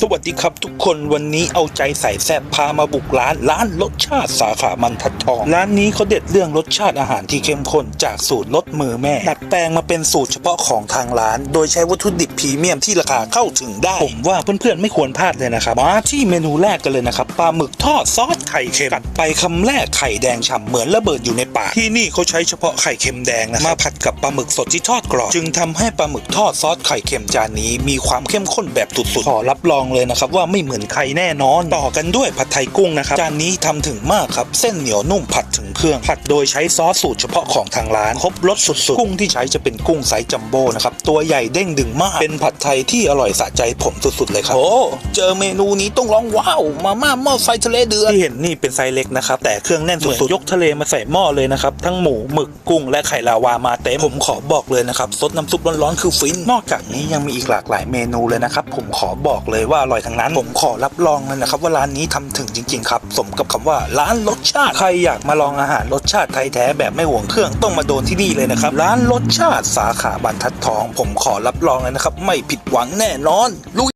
สวัสดีครับทุกคนวันนี้เอาใจใส่แซ่บพามาบุกร้านร้านรสชาติสาขามันทัดทอง ร้านนี้เขาเด็ดเรื่องรสชาติอาหารที่เข้มข้นจากสูตรรสมือแม่ดัดแปลงมาเป็นสูตรเฉพาะของทางร้าน โดยใช้วัตถุดิบพรีเมียมที่ราคาเข้าถึงได้ ผมว่าเพื่อนๆไม่ควรพลาดเลยนะครับ มาที่เมนูแรกกันเลยนะครับปลาหมึกทอดซอสไข่เค็มกัดไปคำแรกไข่แดงฉ่ำเหมือนระเบิดอยู่ในปากที่นี่เขาใช้เฉพาะไข่เค็มแดงนะมาผัดกับปลาหมึกสดที่ทอดกรอบจึงทำให้ปลาหมึกทอดซอสไข่เค็มจานนี้มีความเข้มข้นแบบสุดๆขอรับรองเลยนะครับว่าไม่เหมือนใครแน่นอน ต่อกันด้วยผัดไทยกุ้งนะครับจานนี้ทำถึงมากครับ เส้นเหนียวนุ่มผัดถึงเครื่อง ผัดโดยใช้ซอสสูตรเฉพาะของทางร้านครบรสสุดๆ กุ้งที่ใช้จะเป็นกุ้งไซส์จัมโบ้นะครับตัวใหญ่เด้งดึงมาก เป็นผัดไทยที่อร่อยสะใจผมสุดๆเลยครับโอ้เจอเมนูนี้ต้องร้องว้าวมาม่าหม้อไฟทะเลเดือดที่เห็นนี่เป็นไซส์เล็กนะครับแต่เครื่องแน่นสุดๆยกทะเลมาใส่หม้อเลยนะครับทั้งหมูหมึกกุ้งและไข่ลาวามาเต็มผมขอบอกเลยนะครับซดน้ำซุปร้อนๆคือฟินนอกจากนี้ยังมีอีกหลากหลายเมนูเลยนะครับผมขอบอกเลยว่าอร่อยทั้งนั้น ผมขอรับรองเลยนะครับว่าร้านนี้ทำถึงจริง ๆ ครับ สมกับคำว่าร้านรสชาติ ใครอยากมาลองอาหารรสชาติไทยแท้แบบไม่ห่วงเครื่องต้องมาโดนที่นี่เลยนะครับ ร้านรสชาติสาขาบรรทัดทอง ผมขอรับรองเลยนะครับ ไม่ผิดหวังแน่นอนลุย